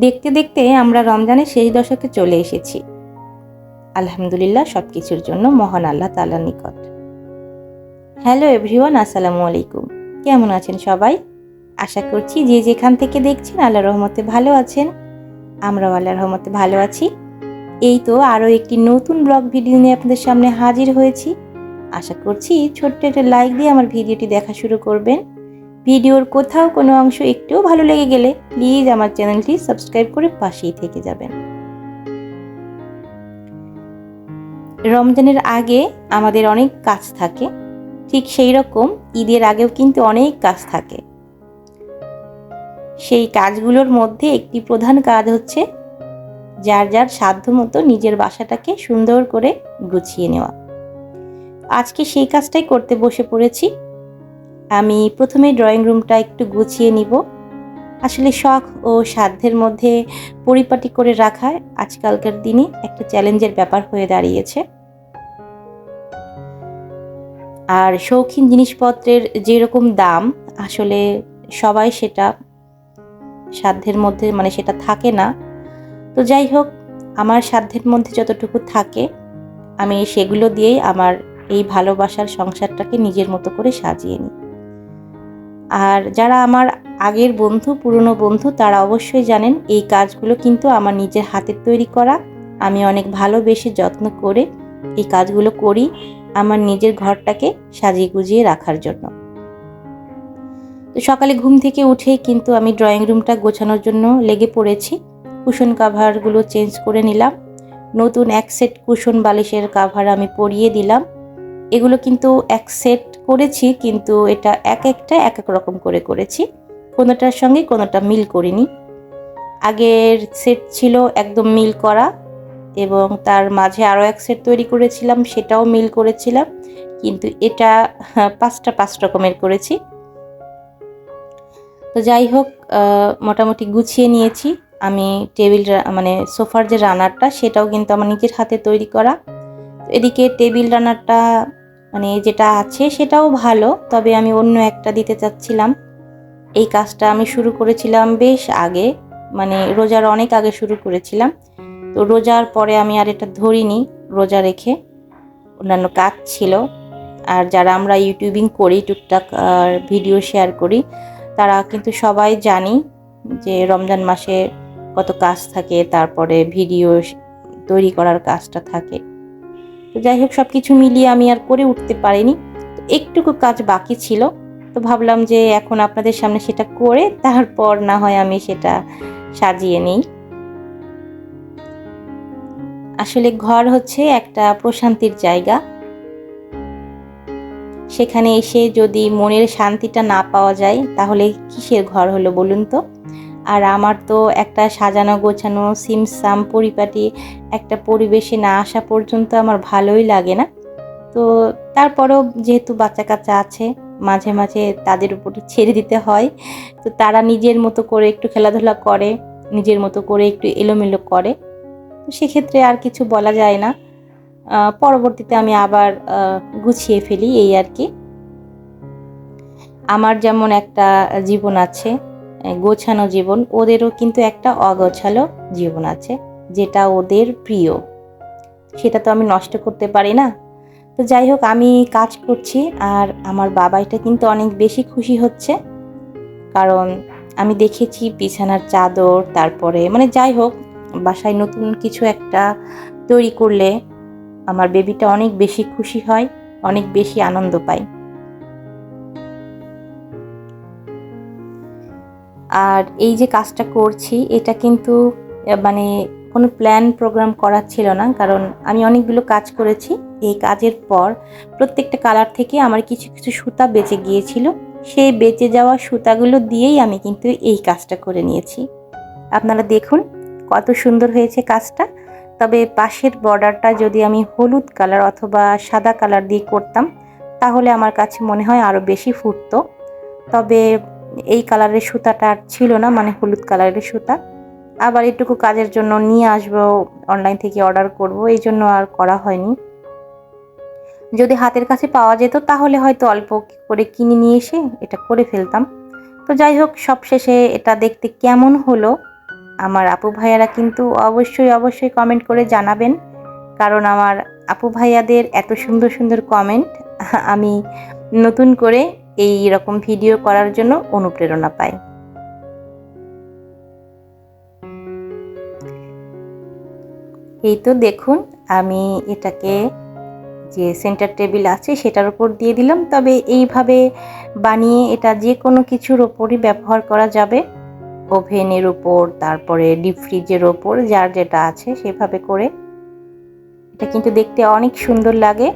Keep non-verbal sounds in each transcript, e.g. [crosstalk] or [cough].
দেখতে দেখতে আমরা রমজানের শেষ দশকে চলে এসেছি। আলহামদুলিল্লাহ সব কিছুর জন্য মহান আল্লাহ তালার নিকট। হ্যালো এভরিওয়ান, আসসালামু আলাইকুম। কেমন আছেন সবাই? আশা করছি যে যেখান থেকে দেখছেন আল্লাহ রহমতে ভালো আছেন। আমরাও আল্লাহ রহমতে ভালো আছি। এই তো আরও একটি নতুন ব্লগ ভিডিও নিয়ে আপনাদের সামনে হাজির হয়েছি। আশা করছি ছোট্ট একটা লাইক দিয়ে আমার ভিডিওটি দেখা শুরু করবেন। ভিডিওর কোথাও কোনো অংশ একটুও ভালো লেগে গেলে প্লিজ আমার চ্যানেলটি সাবস্ক্রাইব করে পাশেই থেকে যাবেন। রমজানের আগে আমাদের অনেক কাজ থাকে, ঠিক সেই রকম ঈদের আগেও কিন্তু অনেক কাজ থাকে। সেই কাজগুলোর মধ্যে একটি প্রধান কাজ হচ্ছে যার যার সাধ্য মতো নিজের বাসাটাকে সুন্দর করে গুছিয়ে নেওয়া। আজকে সেই কাজটাই করতে বসে পড়েছি। আমি প্রথমে ড্রয়িং রুমটা একটু গুছিয়ে নিব। আসলে শখ ও সাধ্যের মধ্যে পরিপাটি করে রাখা আজকালকার দিনে একটা চ্যালেঞ্জের ব্যাপার হয়ে দাঁড়িয়েছে। আর শৌখিন জিনিসপত্রের যেরকম দাম, আসলে সবাই সেটা সাধ্যের মধ্যে মানে সেটা থাকে না। তো যাই হোক, আমার সাধ্যের মধ্যে যতটুকু থাকে, আমি সেগুলো দিয়েই আমার এই ভালোবাসার সংসারটাকে নিজের মতো করে সাজিয়ে নিই। আর যারা আমার আগের বন্ধু, পুরনো বন্ধু, তারা অবশ্যই জানেন এই কাজগুলো কিন্তু আমার নিজের হাতের তৈরি করা। আমি অনেক ভালোবেসে যত্ন করে এই কাজগুলো করি আমার নিজের ঘরটাকে সাজিয়ে গুজিয়ে রাখার জন্য। তো সকালে ঘুম থেকে উঠেই কিন্তু আমি ড্রয়িং রুমটা গোছানোর জন্য লেগে পড়েছি। কুশন কাভারগুলো চেঞ্জ করে নিলাম। নতুন এক সেট কুশন বালিশের কাভার আমি পরিয়ে দিলাম। এগুলো কিন্তু এক সেট করেছি, কিন্তু এটা এক একটা, এক এক রকম করে করেছি। কোনোটার সঙ্গে কোনোটা মিল করিনি। আগের সেট ছিল একদম মিল করা এবং তার মাঝে আরও এক সেট তৈরি করেছিলাম, সেটাও মিল করেছিলাম। কিন্তু এটা পাঁচটা, পাঁচ রকমের করেছি। তো যাই হোক মোটামুটি গুছিয়ে নিয়েছি। আমি টেবিল মানে সোফার যে রানারটা, সেটাও কিন্তু আমার নিজের হাতে তৈরি করা। এদিকে টেবিল রানারটা মানে যেটা আছে সেটাও ভালো, তবে আমি অন্য একটা দিতে চাচ্ছিলাম। এই কাজটা আমি শুরু করেছিলাম বেশ আগে মানে রোজার অনেক আগে শুরু করেছিলাম। তো রোজার পরে আমি আর এটা ধরিনি, রোজা রেখে। অন্যান্য কাজ ছিল। আর যারা আমরা ইউটিউবিং করি, টুকটাক, আর ভিডিও শেয়ার করি, তারা কিন্তু সবাই জানি যে রমজান মাসে কত কাজ থাকে, তারপরে ভিডিও তৈরি করার কাজটা থাকে। তো যাই হোক সব কিছু মিলিয়ে আমি আর করে উঠতে পারিনি। তো একটুকু কাজ বাকি ছিল। তো ভাবলাম যে এখন আপনাদের সামনে সেটা করে তারপর না হয় আমি সেটা সাজিয়ে নিই। আসলে ঘর হচ্ছে একটা প্রশান্তির জায়গা। সেখানে এসে যদি মনের শান্তিটা না পাওয়া যায়, তাহলে কিসের ঘর হলো বলুন তো? আর আমার তো একটা সাজানো গোছানো সিমসাম পরিপাটি একটা পরিবেশে না আসা পর্যন্ত আমার ভালোই লাগে না। তো তারপরেও যেহেতু বাচ্চা কাচ্চা আছে, মাঝে মাঝে তাদের উপর ছেড়ে দিতে হয়। তো তারা নিজের মতো করে একটু খেলাধুলা করে, নিজের মতো করে একটু এলোমেলো করে। সেক্ষেত্রে আর কিছু বলা যায় না। পরবর্তীতে আমি আবার গুছিয়ে ফেলি এই আর কি। আমার যেমন একটা জীবন আছে গোছানো জীবন। ওদেরও কিন্তু একটা অগোছালো জীবন আছে, যেটা ওদের প্রিয়। সেটা তো আমি নষ্ট করতে পারি না। তো যাই হোক, আমি কাজ করছি আর আমার বাবা এটা কিন্তু অনেক বেশি খুশি হচ্ছে। কারণ আমি দেখেছি বিছানার চাদর, তারপরে মানে যাই হোক, বাসায় নতুন কিছু একটা তৈরি করলে আমার বেবিটা অনেক বেশি খুশি হয়, অনেক বেশি আনন্দ পায়। আর এই যে কাজটা করছি, এটা কিন্তু মানে কোনো প্ল্যান প্রোগ্রাম করার ছিল না, কারণ আমি অনেকগুলো কাজ করেছি। এই কাজের পর প্রত্যেকটা কালার থেকে আমার কিছু কিছু সুতা বেঁচে গিয়েছিল। সেই বেঁচে যাওয়া সুতাগুলো দিয়েই আমি কিন্তু এই কাজটা করে নিয়েছি। আপনারা দেখুন কত সুন্দর হয়েছে কাজটা। তবে পাশের বর্ডারটা যদি আমি হলুদ কালার অথবা সাদা কালার দিয়ে করতাম, তাহলে আমার কাছে মনে হয় আরও বেশি ফুটতো। তবে এই কালারের সুতাটা আর ছিল না মানে হলুদ কালারের সুতা। আবার এটুকু কাজের জন্য নিয়ে আসব অনলাইন থেকে অর্ডার করব, এই জন্য আর করা হয়নি। যদি হাতের কাছে পাওয়া যেত, তাহলে হয়তো অল্প করে কিনে নিয়ে এসে এটা করে ফেলতাম। তো যাই হোক সব শেষে এটা দেখতে কেমন হলো, আমার আপু ভাইয়ারা কিন্তু অবশ্যই অবশ্যই কমেন্ট করে জানাবেন। কারণ আমার আপু ভাইয়াদের এত সুন্দর সুন্দর কমেন্ট আমি নতুন করে এই রকম ভিডিও করার জন্য অনুপ্রেরণা পাই এই তো দেখুন, আমি এটাকে যে সেন্টার টেবিল আছে সেটার উপর দিয়ে দিলাম। তবে এইভাবে বানিয়ে এটা যে কোনো কিছুর ওপরই ব্যবহার করা যাবে। ওভেনের উপর, তারপরে ডিপ ফ্রিজের ওপর যার যেটা আছে সেভাবে করে। এটা কিন্তু দেখতে অনেক সুন্দর লাগে।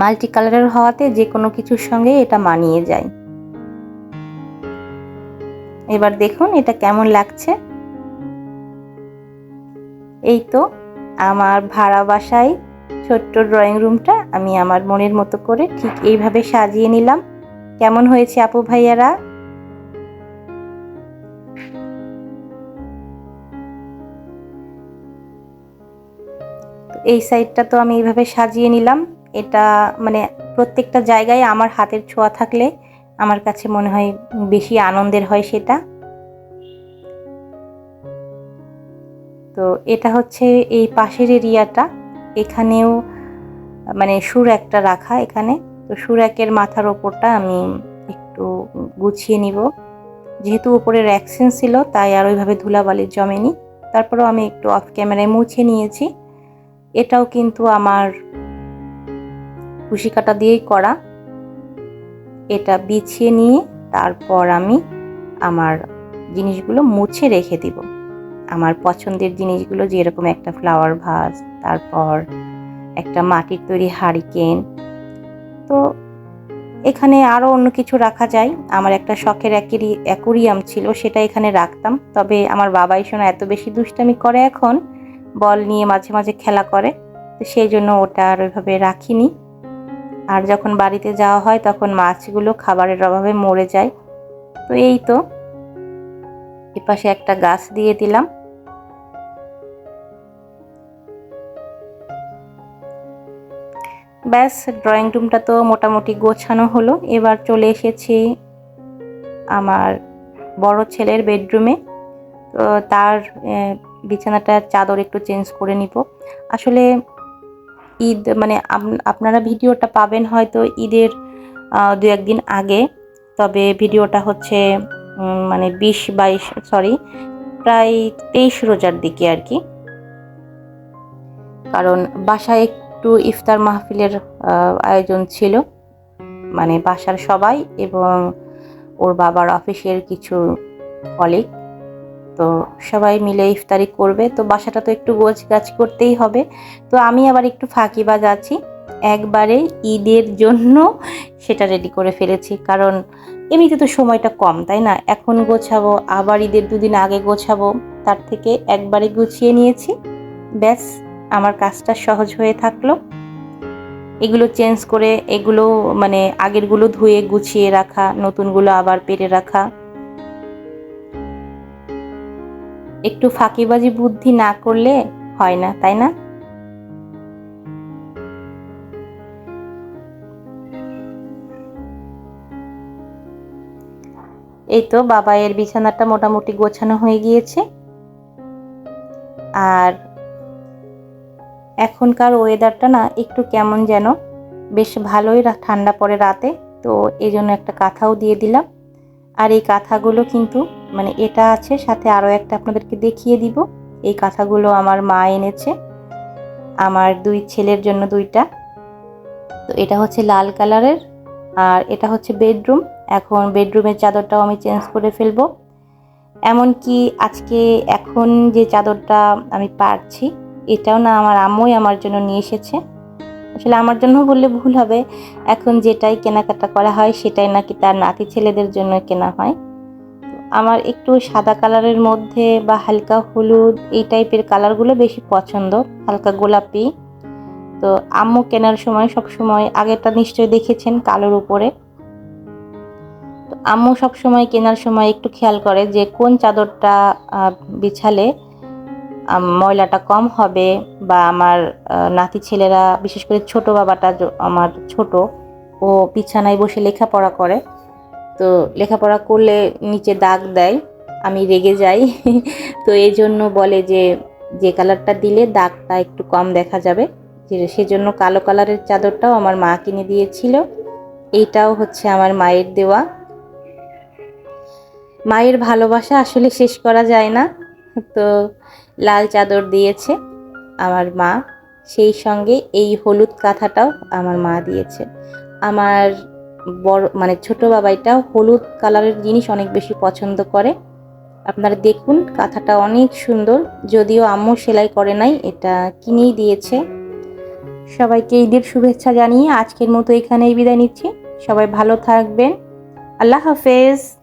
মাল্টি কালারের হওয়াতে যে কোনো কিছুর সঙ্গে এটা মানিয়ে যায়। এবার দেখুন এটা কেমন লাগছে। এই তো আমার ভাড়া বাসায় ছোট্ট ড্রয়িং রুমটা আমি আমার মনের মতো করে ঠিক এইভাবে সাজিয়ে নিলাম। কেমন হয়েছে আপু ভাইয়ারা? এই সাইডটা তো আমি এইভাবে সাজিয়ে নিলাম। এটা মানে প্রত্যেকটা জায়গায় আমার হাতের ছোঁয়া থাকলে আমার কাছে মনে হয় বেশি আনন্দের হয় সেটা। তো এটা হচ্ছে এই পাশের এরিয়াটা। এখানেও মানে সুর একটা রাখা এখানে। তো সুরাকের মাথার ওপরটা আমি একটু গুছিয়ে নিব। যেহেতু উপরে র্যাকসিন ছিল, তাই আর ওইভাবে ধুলাবালি জমেনি। তারপরেও আমি একটু অফ ক্যামেরায় মুছে নিয়েছি। এটাও কিন্তু আমার কুশি কাটা দিয়েই করা। এটা বিছিয়ে নিয়ে তারপর আমি আমার জিনিসগুলো মুছে রেখে দিব। আমার পছন্দের জিনিসগুলো যেরকম একটা ফ্লাওয়ার ভাস তারপর একটা মাটির তৈরি হারিকেন তো এখানে আরও অন্য কিছু রাখা যায়। আমার একটা শখের অ্যাকেরি অ্যাকোরিয়াম ছিল, সেটা এখানে রাখতাম। তবে আমার বাবাই শোনা এত বেশি দুষ্টামি করে এখন, বল নিয়ে মাঝে মাঝে খেলা করে। তো সেই জন্য ওটা আর ওইভাবে রাখিনি। আর যখন বাড়িতে যাওয়া হয় তখন মাছগুলো খাবারের অভাবে মরে যায়। তো এই তো। এপাশে একটা গাছ দিয়ে দিলাম। ব্যাস, ড্রয়িং রুমটা তো মোটামুটি গোছানো হলো। এবার চলে এসেছি আমার বড় ছেলের বেডরুমে। তো তার বিছানাটার চাদর একটু চেঞ্জ করে নিব। আসলে ঈদ মানে আপনারা ভিডিওটা পাবেন হয়তো ঈদের দু একদিন আগে। তবে ভিডিওটা হচ্ছে মানে বিশ বাইশ, সরি, প্রায় তেইশ রোজার দিকে আর কি। কারণ বাসায় একটু ইফতার মাহফিলের আয়োজন ছিল। মানে বাসার সবাই এবং ওর বাবার অফিসের কিছু কলিগ তো সবাই মিলে ইফতারি করবে। তো বাসাটা তো একটু গোছ গাছ করতেই হবে। তো আমি আবার একটু ফাঁকিবাজ আছি একবারে ঈদের জন্য সেটা রেডি করে ফেলেছি। কারণ এমনিতে তো সময়টা কম, তাই না? এখন গোছাবো, আবার ঈদের দুদিন আগে গোছাবো, তার থেকে একবারে গুছিয়ে নিয়েছি। ব্যাস, আমার কাজটা সহজ হয়ে থাকল। এগুলো চেঞ্জ করে এগুলো মানে আগেরগুলো ধুয়ে গুছিয়ে রাখা, নতুনগুলো আবার পেরে রাখা একটু ফাঁকিবাজি বুদ্ধি না করলে হয় না, তাই না? এই তো বাবা, এর বিছানাটা মোটামুটি গোছানো হয়ে গিয়েছে। আর এখনকার ওয়েদারটা না একটু কেমন যেন, বেশ ভালোই ঠান্ডা পড়ে রাতে, তো এই জন্য একটা কাঁথাও দিয়ে দিলাম। আর এই কাঁথাগুলো কিন্তু মানে এটা আছে, সাথে আরও একটা আপনাদেরকে দেখিয়ে দিব। এই কাঁথাগুলো আমার মা এনেছে, আমার দুই ছেলের জন্য দুইটা। তো এটা হচ্ছে লাল কালারের, আর এটা হচ্ছে বেডরুম। এখন বেডরুমের চাদরটাও আমি চেঞ্জ করে ফেলব। এমনকি আজকে এখন যে চাদরটা আমি পারছি, এটাও না আমার আম্মুই আমার জন্য নিয়ে এসেছে। আসলে আমার জন্য বললে ভুল হবে। এখন যেটাই কেনাকাটা করা হয়, সেটাই নাকি তার নাতি ছেলেদের জন্য কেনা হয়। আমার একটু সাদা কালারের মধ্যে বা হালকা হলুদ এই টাইপের কালারগুলো বেশি পছন্দ, হালকা গোলাপি। তো আম্মু কেনার সময় সব সময় আগেটা নিশ্চয়ই দেখেছেন কালোর উপরে। তো আম্মু সব সময় কেনার সময় একটু খেয়াল করে যে কোন চাদরটা বিছালে ময়লাটা কম হবে বা আমার নাতি ছেলেরা, বিশেষ করে ছোট বাবাটা আমার ছোট, ও বিছানায় বসে লেখাপড়া করে। তো লেখাপড়া করলে নিচে দাগ দেয়, আমি রেগে যাই। [laughs] তো এই জন্য বলে যে যে কালারটা দিলে দাগটা একটু কম দেখা যাবে। সেজন্য কালো কালারের চাদরটাও আমার মা কিনে দিয়েছিল। এইটাও হচ্ছে আমার মায়ের দেওয়া। মায়ের ভালোবাসা আসলে শেষ করা যায় না। তো লাল চাদর দিয়েছে আমার মা। সেই সঙ্গে এই হলুদ কাঁথাটাও আমার মা দিয়েছে। আমার বড় মানে ছোট বাবাইটা হলুদ কালারের জিনিস অনেক বেশি পছন্দ করে। আপনারা দেখুন, কাঁথাটা অনেক সুন্দর। যদিও আম্মু সেলাই করে নাই, এটা কিনেই দিয়েছে। সবাইকে ঈদের শুভেচ্ছা জানিয়ে আজকের মতো এখানেই বিদায় নিচ্ছি। সবাই ভালো থাকবেন। আল্লাহ হাফেজ।